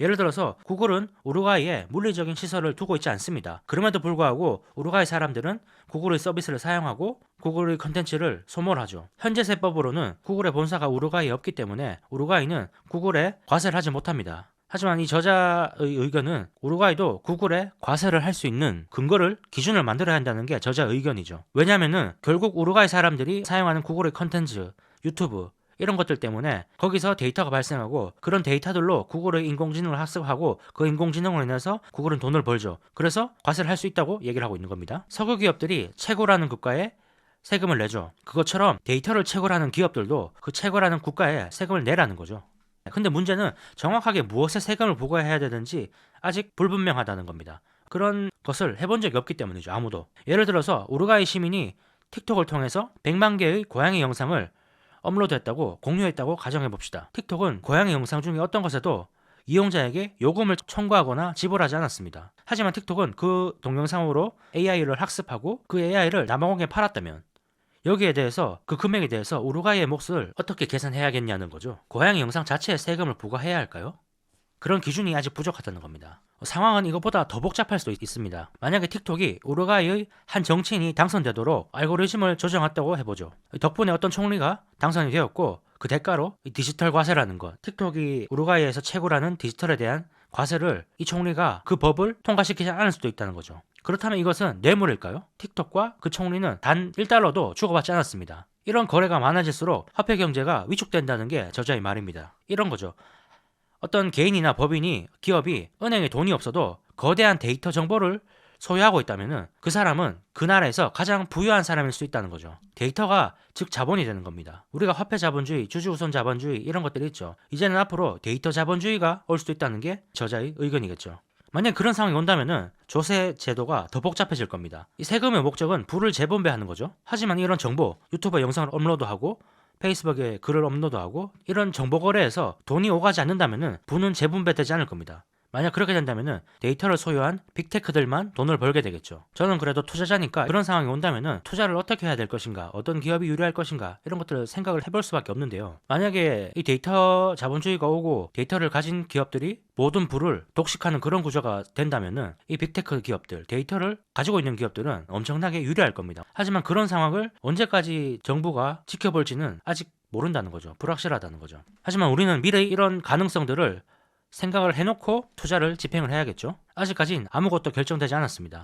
예를 들어서 구글은 우루과이에 물리적인 시설을 두고 있지 않습니다. 그럼에도 불구하고 우루과이 사람들은 구글의 서비스를 사용하고 구글의 컨텐츠를 소몰하죠. 현재 세법으로는 구글의 본사가 우루과이에 없기 때문에 우루과이는 구글에 과세를 하지 못합니다. 하지만 이 저자의 의견은 우루과이도 구글에 과세를 할 수 있는 근거를 기준을 만들어야 한다는 게 저자의 의견이죠. 왜냐하면은 결국 우루과이 사람들이 사용하는 구글의 컨텐츠, 유튜브 이런 것들 때문에 거기서 데이터가 발생하고 그런 데이터들로 구글의 인공지능을 학습하고 그 인공지능으로 인해서 구글은 돈을 벌죠. 그래서 과세를 할 수 있다고 얘기를 하고 있는 겁니다. 석유 기업들이 채굴하는 국가에 세금을 내죠. 그것처럼 데이터를 채굴하는 기업들도 그 채굴하는 국가에 세금을 내라는 거죠. 근데 문제는 정확하게 무엇에 세금을 부과해야 되는지 아직 불분명하다는 겁니다. 그런 것을 해본 적이 없기 때문이죠. 아무도. 예를 들어서 우루과이 시민이 틱톡을 통해서 100만 개의 고양이 영상을 업로드했다고 공유했다고 가정해 봅시다. 틱톡은 고양이 영상 중에 어떤 것에도 이용자에게 요금을 청구하거나 지불하지 않았습니다. 하지만 틱톡은 그 동영상으로 AI를 학습하고 그 AI를 남아공에 팔았다면 여기에 대해서 그 금액에 대해서 우루과이의 몫을 어떻게 계산해야겠냐는 거죠. 고양이 영상 자체에 세금을 부과해야 할까요? 그런 기준이 아직 부족하다는 겁니다. 상황은 이것보다 더 복잡할 수도 있습니다. 만약에 틱톡이 우루과이의 한 정치인이 당선되도록 알고리즘을 조정했다고 해보죠. 덕분에 어떤 총리가 당선이 되었고 그 대가로 이 디지털 과세라는 것, 틱톡이 우루과이에서 채굴하는 디지털에 대한 과세를 이 총리가 그 법을 통과시키지 않을 수도 있다는 거죠. 그렇다면 이것은 뇌물일까요? 틱톡과 그 총리는 단 1달러도 주고받지 않았습니다. 이런 거래가 많아질수록 화폐 경제가 위축된다는 게 저자의 말입니다. 이런 거죠. 어떤 개인이나 법인이 기업이 은행에 돈이 없어도 거대한 데이터 정보를 소유하고 있다면 그 사람은 그 나라에서 가장 부유한 사람일 수 있다는 거죠. 데이터가 즉 자본이 되는 겁니다. 우리가 화폐 자본주의, 주주우선 자본주의 이런 것들이 있죠. 이제는 앞으로 데이터 자본주의가 올 수도 있다는 게 저자의 의견이겠죠. 만약 그런 상황이 온다면은 조세 제도가 더 복잡해질 겁니다. 이 세금의 목적은 부를 재분배하는 거죠. 하지만 이런 정보, 유튜브에 영상을 업로드하고 페이스북에 글을 업로드하고 이런 정보 거래에서 돈이 오가지 않는다면은 부는 재분배되지 않을 겁니다. 만약 그렇게 된다면은 데이터를 소유한 빅테크들만 돈을 벌게 되겠죠. 저는 그래도 투자자니까 그런 상황이 온다면은 투자를 어떻게 해야 될 것인가, 어떤 기업이 유리할 것인가 이런 것들을 생각을 해볼 수밖에 없는데요. 만약에 이 데이터 자본주의가 오고 데이터를 가진 기업들이 모든 부를 독식하는 그런 구조가 된다면은 이 빅테크 기업들, 데이터를 가지고 있는 기업들은 엄청나게 유리할 겁니다. 하지만 그런 상황을 언제까지 정부가 지켜볼지는 아직 모른다는 거죠. 불확실하다는 거죠. 하지만 우리는 미래의 이런 가능성들을 생각을 해놓고 투자를 집행을 해야겠죠. 아직까진 아무것도 결정되지 않았습니다.